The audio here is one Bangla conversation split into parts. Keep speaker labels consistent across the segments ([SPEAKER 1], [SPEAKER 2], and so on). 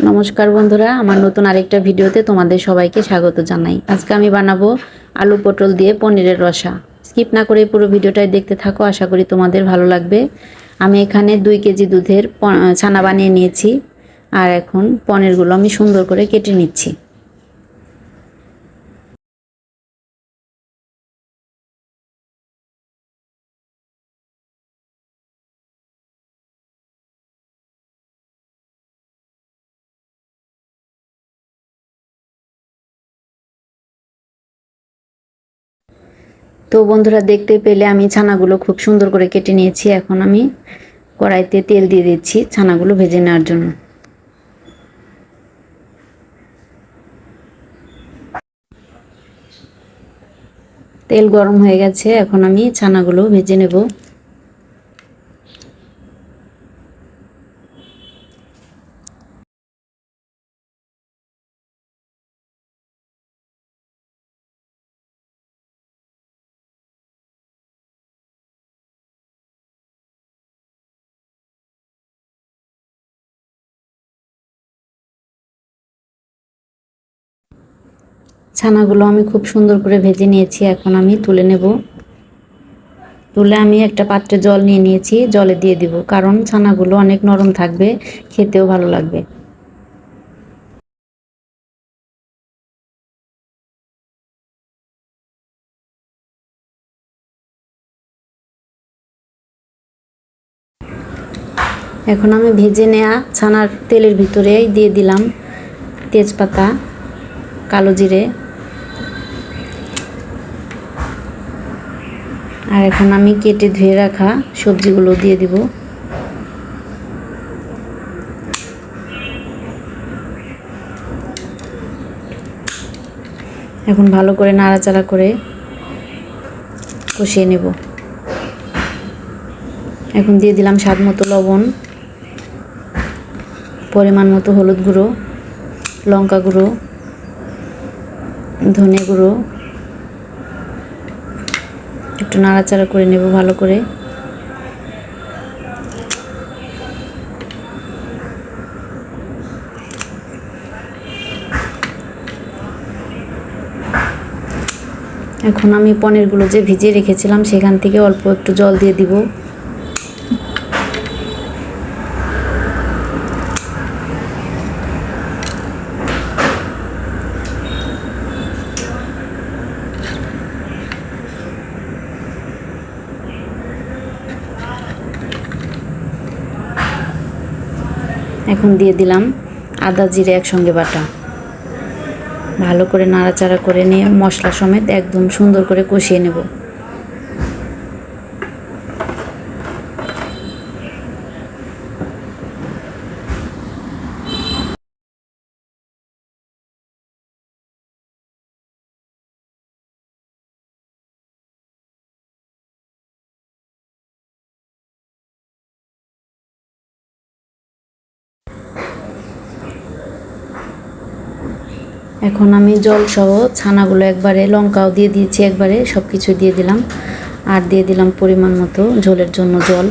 [SPEAKER 1] নমস্কার বন্ধুরা, আমার নতুন আরেকটা ভিডিওতে তোমাদের সবাইকে স্বাগত জানাই। আজকে আমি বানাবো আলু পটল দিয়ে পনিরের রসা। স্কিপ না করে পুরো ভিডিওটাই দেখতে থাকো, আশা করি তোমাদের ভালো লাগবে। আমি এখানে দুই কেজি দুধের ছানা বানিয়ে নিয়েছি, আর এখন পনিরগুলো আমি সুন্দর করে কেটে নিচ্ছি। তো বন্ধুরা দেখতে পেলে আমি ছানাগুলো খুব সুন্দর করে কেটে নিয়েছি। এখন আমি কড়াইতে তেল দিয়ে দিচ্ছি ছানাগুলো ভেজে নেওয়ার জন্য। তেল গরম হয়ে গেছে, এখন আমি ছানাগুলো ভেজে নেব। ছানাগুলো আমি খুব সুন্দর করে ভেজে নিয়েছি, এখন আমি তুলে নেব। তুলে আমি একটা পাত্রে জল নিয়ে নিয়েছি, জলে দিয়ে দিব, কারণ ছানাগুলো অনেক নরম থাকবে, খেতেও ভালো লাগবে। এখন আমি ভেজে নেওয়া ছানার তেলের ভিতরে দিয়ে দিলাম তেজপাতা, কালো জিরে আর এখন আমি কেটে ধুয়ে রাখা সবজিগুলো দিয়ে দিব। এখন ভালো করে নাড়াচাড়া করে কষিয়ে নেব। এখন দিয়ে দিলাম স্বাদ মতো লবণ, পরিমাণ মতো হলুদ গুঁড়ো, লঙ্কা গুঁড়ো, ধনে গুঁড়ো একটু নাড়াচাড়া করে নেব ভালো করে। এখন আমি পনিরগুলো যে ভিজিয়ে রেখেছিলাম, সেখান থেকে অল্প একটু জল দিয়ে দিব। এখন দিয়ে দিলাম আদা জিরে একসঙ্গে বাটা। ভালো করে নাড়াচাড়া করে নিয়ে মশলা সমেত একদম সুন্দর করে কষিয়ে নেব। এখন আমি জল সহ ছানাগুলো একবারে লঙ্কাও দিয়ে দিয়েছি একবারে সব কিছু দিয়ে দিলাম। আর দিয়ে দিলাম পরিমাণ মতো ঝোলের জন্য জল।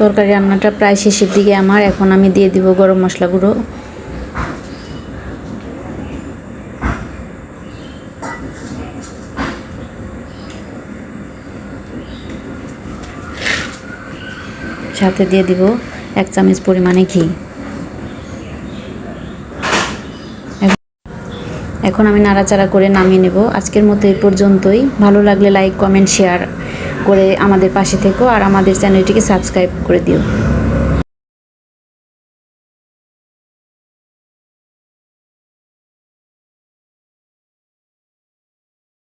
[SPEAKER 1] তরকারি রান্নাটা প্রায় শেষের দিকে আমার। এখন আমি দিয়ে দিব গরম মশলা গুঁড়ো। সাথে দিয়ে দিব এক চামচ পরিমাণে ঘি। এখন আমি নাড়াচাড়া করে নামিয়ে নেব। আজকের মতো এই পর্যন্তই। ভালো লাগলে লাইক কমেন্ট শেয়ার করে আমাদের পাশে থেকো আর আমাদের চ্যানেলটিকে সাবস্ক্রাইব করে দিও।